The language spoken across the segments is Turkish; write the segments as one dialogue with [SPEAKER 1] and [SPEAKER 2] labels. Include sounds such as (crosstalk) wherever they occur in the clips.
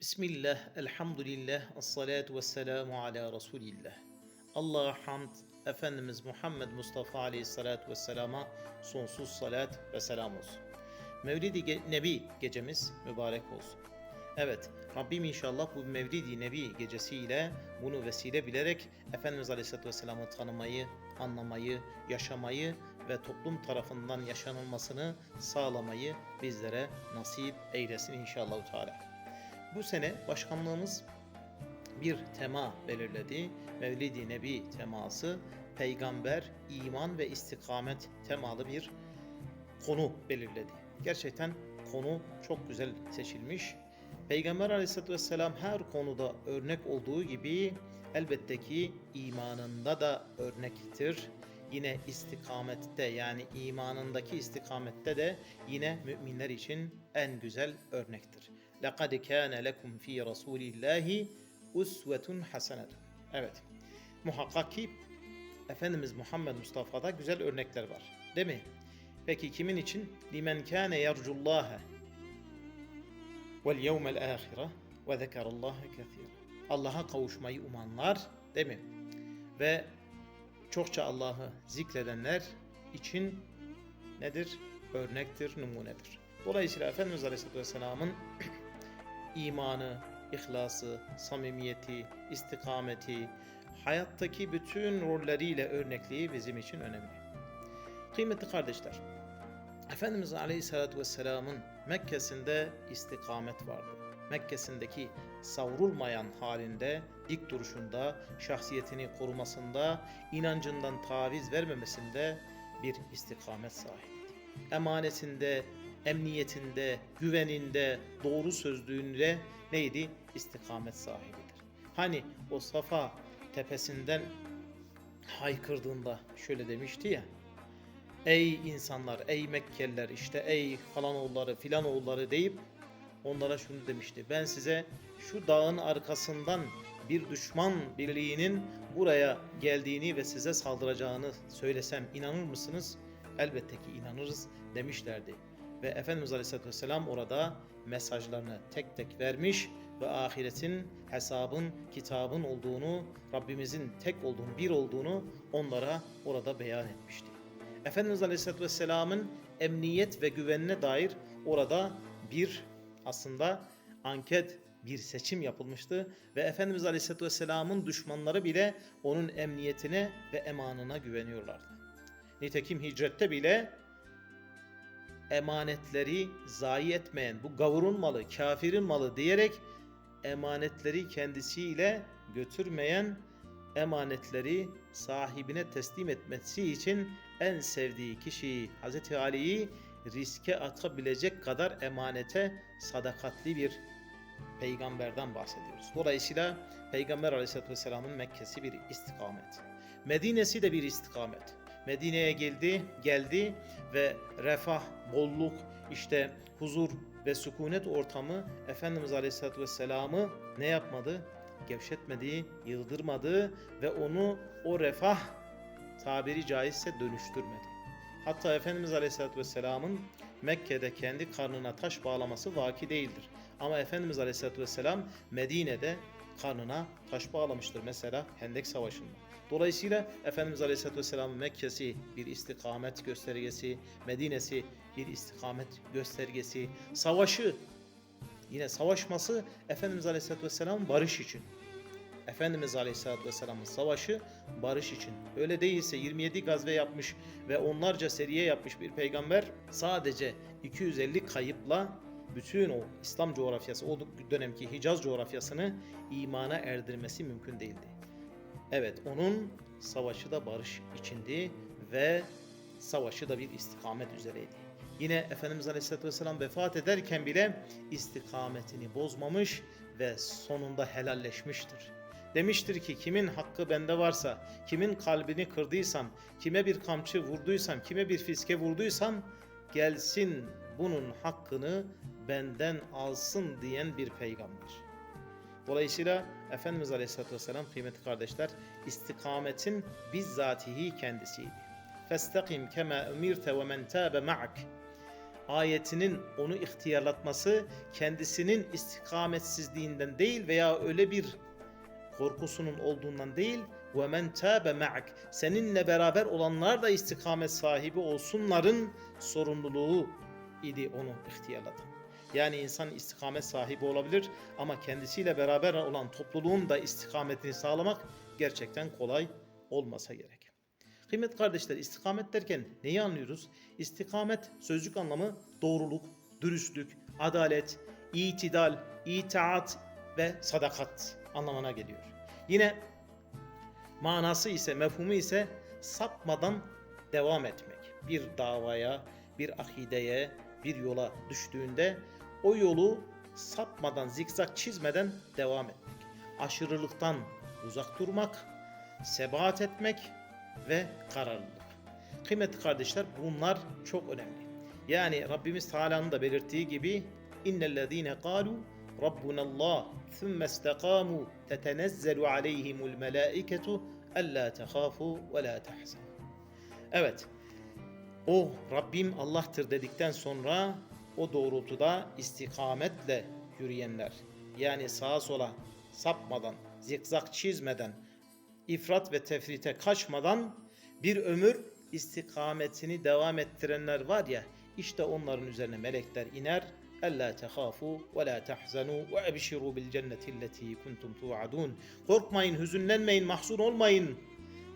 [SPEAKER 1] Bismillah, elhamdülillah, salatu ve selamu ala Resulillah. Allah'a hamd, Efendimiz Muhammed Mustafa aleyhissalatu vesselama sonsuz salat ve selam olsun. Mevlid-i Nebi gecemiz mübarek olsun. Evet, Rabbim inşallah bu Mevlid-i Nebi gecesiyle bunu vesile bilerek Efendimiz Aleyhisselatü Vesselam'ı tanımayı, anlamayı, yaşamayı ve toplum tarafından yaşanılmasını sağlamayı bizlere nasip eylesin inşallah Teala. Bu sene başkanlığımız bir tema belirledi. Mevlid-i Nebi teması peygamber, iman ve istikamet temalı bir konu belirledi. Gerçekten konu çok güzel seçilmiş. Peygamber aleyhissalatü vesselam her konuda örnek olduğu gibi elbette ki imanında da örnektir. Yine istikamette yani imanındaki istikamette de yine müminler için en güzel örnektir. لَقَدْ كَانَ لَكُمْ ف۪ي رَسُولِ اللّٰهِ اُسْوَةٌ حَسَنَةٌ Evet, muhakkak ki Efendimiz Muhammed Mustafa'da güzel örnekler var. Değil mi? Peki kimin için? Limen kâne yercullâhe vel yevmel âhire ve zekerallâhe kethîrâ. Allah'a kavuşmayı umanlar, değil mi? Ve çokça Allah'ı zikredenler için nedir? Örnektir, numunedir. Dolayısıyla Efendimiz Aleyhisselatü Vesselam'ın (clears throat) imanı, ihlası, samimiyeti, istikameti, hayattaki bütün rolleriyle örnekliği bizim için önemli. Kıymetli kardeşler, Efendimiz Aleyhisselatü Vesselam'ın Mekke'sinde istikamet vardı. Mekke'sindeki savrulmayan halinde, dik duruşunda, şahsiyetini korumasında, inancından taviz vermemesinde bir istikamet sahibiydi. Emanetinde, emniyetinde, güveninde, doğru sözlüğünde neydi? İstikamet sahibidir. Hani o Safa tepesinden haykırdığında şöyle demişti ya. Ey insanlar, ey Mekkeliler, işte ey falan oğulları, filan oğulları deyip onlara şunu demişti. Ben size şu dağın arkasından bir düşman birliğinin buraya geldiğini ve size saldıracağını söylesem inanır mısınız? Elbette ki inanırız demişlerdi. Ve Efendimiz Aleyhisselatü Vesselam orada mesajlarını tek tek vermiş ve ahiretin, hesabın, kitabın olduğunu, Rabbimizin tek olduğunu, bir olduğunu onlara orada beyan etmişti. Efendimiz Aleyhisselatü Vesselam'ın emniyet ve güvenine dair orada bir aslında anket, bir seçim yapılmıştı ve Efendimiz Aleyhisselatü Vesselam'ın düşmanları bile onun emniyetine ve emanına güveniyorlardı. Nitekim hicrette bile emanetleri zayi etmeyen bu gavurun malı, kafirin malı diyerek emanetleri kendisiyle götürmeyen emanetleri sahibine teslim etmesi için en sevdiği kişiyi Hz. Ali'yi riske atabilecek kadar emanete sadakatli bir peygamberden bahsediyoruz. Dolayısıyla Peygamber Aleyhisselatü Vesselam'ın Mekke'si bir istikamet. Medine'si de bir istikamet. Medine'ye geldi, geldi ve refah, bolluk, işte huzur ve sükunet ortamı Efendimiz Aleyhisselatü Vesselam'ı ne yapmadı? Gevşetmedi, yıldırmadı ve onu o refah tabiri caizse dönüştürmedi. Hatta Efendimiz Aleyhisselatü Vesselam'ın Mekke'de kendi karnına taş bağlaması vaki değildir. Ama Efendimiz Aleyhisselatü Vesselam Medine'de karnına taş bağlamıştır mesela Hendek Savaşı'nda. Dolayısıyla Efendimiz Aleyhisselatü Vesselam'ın Mekke'si bir istikamet göstergesi, Medine'si bir istikamet göstergesi, savaşı yine savaşması Efendimiz Aleyhisselatü Vesselam barış için. Efendimiz Aleyhisselatü Vesselam'ın savaşı barış için. Öyle değilse 27 gazve yapmış ve onlarca seriye yapmış bir peygamber sadece 250 kayıpla bütün o İslam coğrafyası, o dönemki Hicaz coğrafyasını imana erdirmesi mümkün değildi. Evet, onun savaşı da barış içindi ve savaşı da bir istikamet üzereydi. Yine Efendimiz Aleyhisselatü Vesselam vefat ederken bile istikametini bozmamış ve sonunda helalleşmiştir. Demiştir ki kimin hakkı bende varsa, kimin kalbini kırdıysam, kime bir kamçı vurduysam, kime bir fiske vurduysam gelsin bunun hakkını benden alsın diyen bir peygamber. Dolayısıyla Efendimiz Aleyhisselatü Vesselam kıymetli kardeşler istikametin bizzatihi kendisiydi. Festakim kema umirte ve men tabe ma'ak. ayetinin onu ihtiyarlatması kendisinin istikametsizliğinden değil veya öyle bir korkusunun olduğundan değil ve men tabe ma'ak seninle beraber olanlar da istikamet sahibi olsunların sorumluluğu idi onu ihtiyarlatan. Yani insan istikamet sahibi olabilir ama kendisiyle beraber olan topluluğun da istikametini sağlamak gerçekten kolay olmasa gerek. Kıymet kardeşler istikamet derken neyi anlıyoruz? İstikamet sözcük anlamı doğruluk, dürüstlük, adalet, itidal, itaat ve sadakat anlamına geliyor. Yine manası ise, mefhumu ise sapmadan devam etmek. Bir davaya, bir akideye, bir yola düştüğünde o yolu sapmadan, zikzak çizmeden devam etmek. Aşırılıktan uzak durmak, sebat etmek ve kararlılık. Kıymetli kardeşler bunlar çok önemli. Yani Rabbimiz Teala'nın da belirttiği gibi innellezine kalu Rabbuna Allah thumma istakamu tetenezzelu aleyhimul melaiketu alla tehafu ve la tahzanu. Evet. O Rabbim Allah'tır dedikten sonra o doğrultuda istikametle yürüyenler yani sağa sola sapmadan, zikzak çizmeden, ifrat ve tefrite kaçmadan bir ömür istikametini devam ettirenler var ya işte onların üzerine melekler iner. Ella tehafu ve la tahzanu ve ebşiru bil cenneti alleti kuntum tuadun. Korkmayın, hüzünlenmeyin, mahzun olmayın.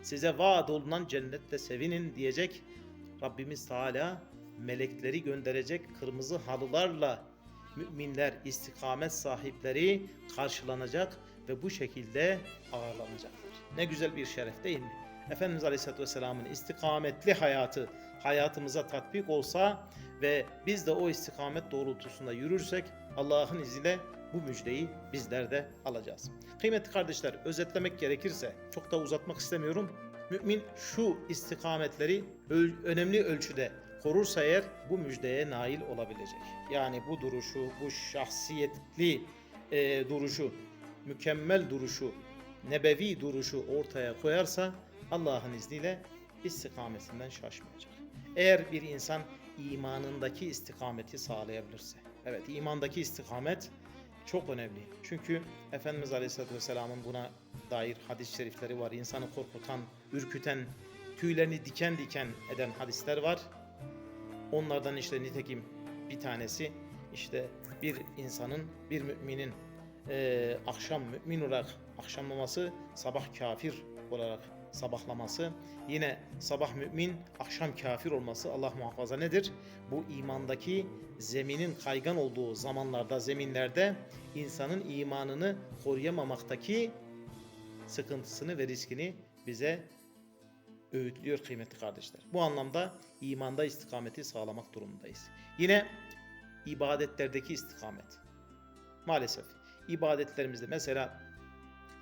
[SPEAKER 1] Size vaat olunan cennette sevinin diyecek Rabbimiz Teala melekleri gönderecek kırmızı halılarla müminler, istikamet sahipleri karşılanacak ve bu şekilde ağırlanacaklar. Ne güzel bir şeref değil mi? Efendimiz Aleyhisselatü Vesselam'ın istikametli hayatı hayatımıza tatbik olsa ve biz de o istikamet doğrultusunda yürürsek Allah'ın izniyle bu müjdeyi bizler de alacağız. Kıymetli kardeşler özetlemek gerekirse çok da uzatmak istemiyorum. Mümin şu istikametleri önemli ölçüde korursa eğer bu müjdeye nail olabilecek. Yani bu duruşu, bu şahsiyetli e, duruşu, mükemmel duruşu, nebevi duruşu ortaya koyarsa Allah'ın izniyle istikametinden şaşmayacak. Eğer bir insan imanındaki istikameti sağlayabilirse. Evet imandaki istikamet çok önemli. Çünkü Efendimiz Aleyhisselatü Vesselam'ın buna dair hadis-i şerifleri var. İnsanı korkutan, ürküten, tüylerini diken diken eden hadisler var. Onlardan işte nitekim bir tanesi işte bir insanın, bir müminin eee, akşam mümin olarak akşamlaması, sabah kafir olarak sabahlaması, yine sabah mümin, akşam kafir olması Allah muhafaza nedir? Bu imandaki zeminin kaygan olduğu zamanlarda, zeminlerde insanın imanını koruyamamaktaki sıkıntısını ve riskini bize öğütlüyor kıymetli kardeşler. Bu anlamda imanda istikameti sağlamak durumundayız. Yine ibadetlerdeki istikamet. Maalesef ibadetlerimizde mesela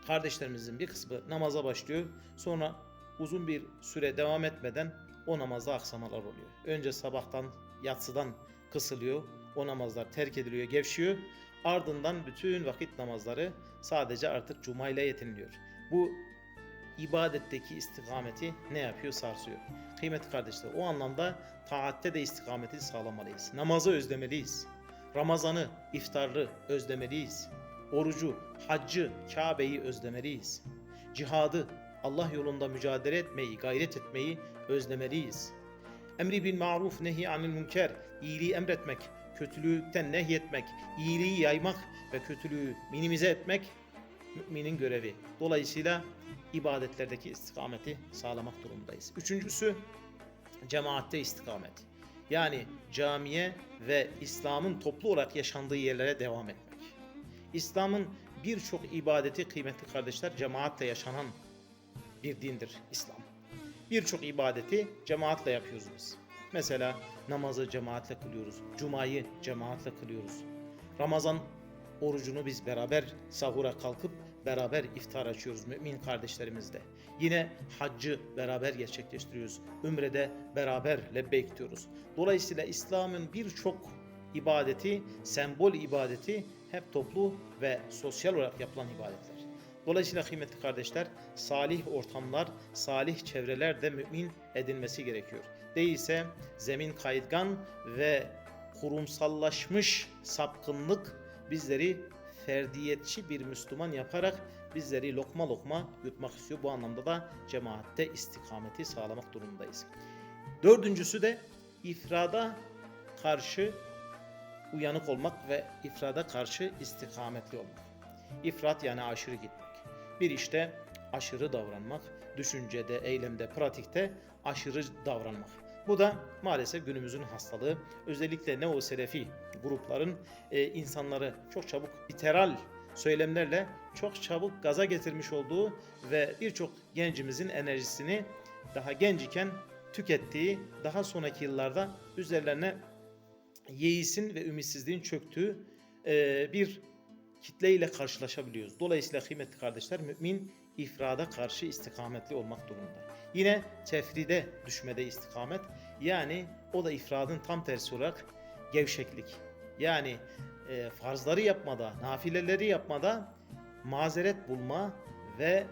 [SPEAKER 1] kardeşlerimizin bir kısmı namaza başlıyor. Sonra uzun bir süre devam etmeden o namazda aksamalar oluyor. Önce sabahtan, yatsıdan kısılıyor. O namazlar terk ediliyor, gevşiyor. Ardından bütün vakit namazları sadece artık cuma ile yetiniliyor. Bu ibadetteki istikameti ne yapıyor? Sarsıyor. Kıymetli kardeşler o anlamda taatte de istikameti sağlamalıyız. Namazı özlemeliyiz. Ramazanı, iftarlı özlemeliyiz. Orucu, haccı, Kabe'yi özlemeliyiz. Cihadı, Allah yolunda mücadele etmeyi, gayret etmeyi özlemeliyiz. Emri bil maruf, nehi anil münker, iyiliği emretmek, kötülükten nehyetmek, iyiliği yaymak ve kötülüğü minimize etmek müminin görevi. Dolayısıyla ibadetlerdeki istikameti sağlamak durumundayız. Üçüncüsü cemaatte istikamet. Yani camiye ve İslam'ın toplu olarak yaşandığı yerlere devam etmek. İslam'ın birçok ibadeti kıymetli kardeşler cemaatle yaşanan bir dindir İslam. Birçok ibadeti cemaatle yapıyoruz biz. Mesela namazı cemaatle kılıyoruz. Cumayı cemaatle kılıyoruz. Ramazan orucunu biz beraber sahura kalkıp beraber iftar açıyoruz mümin kardeşlerimizle. Yine haccı beraber gerçekleştiriyoruz. Ümrede beraber lebbeyk diyoruz. Dolayısıyla İslam'ın birçok ibadeti, sembol ibadeti hep toplu ve sosyal olarak yapılan ibadetler. Dolayısıyla kıymetli kardeşler, salih ortamlar, salih çevrelerde mümin edinmesi gerekiyor. Değilse zemin kaygan ve kurumsallaşmış sapkınlık bizleri ferdiyetçi bir Müslüman yaparak bizleri lokma lokma yutmak istiyor. Bu anlamda da cemaatte istikameti sağlamak durumundayız. Dördüncüsü de ifrada karşı uyanık olmak ve ifrada karşı istikametli olmak. İfrat yani aşırı gitmek. Bir işte aşırı davranmak, düşüncede, eylemde, pratikte aşırı davranmak. Bu da maalesef günümüzün hastalığı. Özellikle neo selefi grupların e, insanları çok çabuk literal söylemlerle çok çabuk gaza getirmiş olduğu ve birçok gencimizin enerjisini daha genç iken tükettiği, daha sonraki yıllarda üzerlerine yeisin ve ümitsizliğin çöktüğü e, bir kitleyle karşılaşabiliyoruz. Dolayısıyla kıymetli kardeşler mümin ifrada karşı istikametli olmak durumunda. Yine tefride düşmede istikamet yani o da ifradın tam tersi olarak gevşeklik. Yani e, farzları yapmada, nafileleri yapmada mazeret bulma ve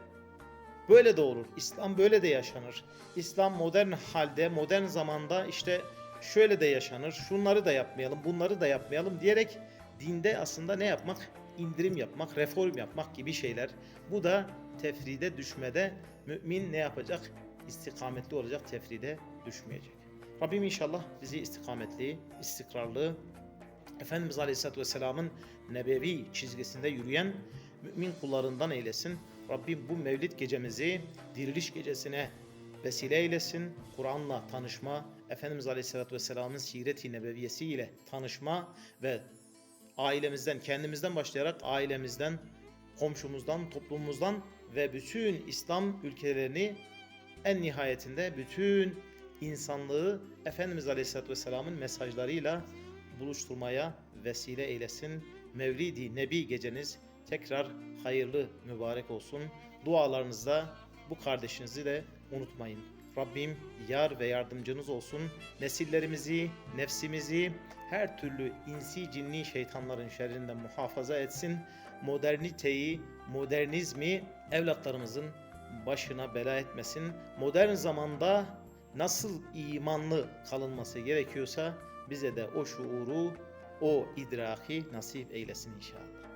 [SPEAKER 1] böyle de olur. İslam böyle de yaşanır. İslam modern halde, modern zamanda işte şöyle de yaşanır. Şunları da yapmayalım, bunları da yapmayalım diyerek dinde aslında ne yapmak? indirim yapmak, reform yapmak gibi şeyler. Bu da tefride düşmede mümin ne yapacak? İstikametli olacak, tefride düşmeyecek. Rabbim inşallah bizi istikametli, istikrarlı, Efendimiz Aleyhisselatü Vesselam'ın nebevi çizgisinde yürüyen mümin kullarından eylesin. Rabbim bu mevlid gecemizi diriliş gecesine vesile eylesin. Kur'an'la tanışma, Efendimiz Aleyhisselatü Vesselam'ın siret-i nebeviyesiyle tanışma ve ailemizden, kendimizden başlayarak ailemizden, komşumuzdan, toplumumuzdan ve bütün İslam ülkelerini en nihayetinde bütün insanlığı Efendimiz Aleyhisselatü Vesselam'ın mesajlarıyla buluşturmaya vesile eylesin. Mevlidi Nebi geceniz tekrar hayırlı, mübarek olsun. Dualarınızda bu kardeşinizi de unutmayın. Rabbim yar ve yardımcınız olsun. Nesillerimizi, nefsimizi her türlü insi cinni şeytanların şerrinden muhafaza etsin. Moderniteyi, modernizmi evlatlarımızın başına bela etmesin. Modern zamanda nasıl imanlı kalınması gerekiyorsa bize de o şuuru, o idraki nasip eylesin inşallah.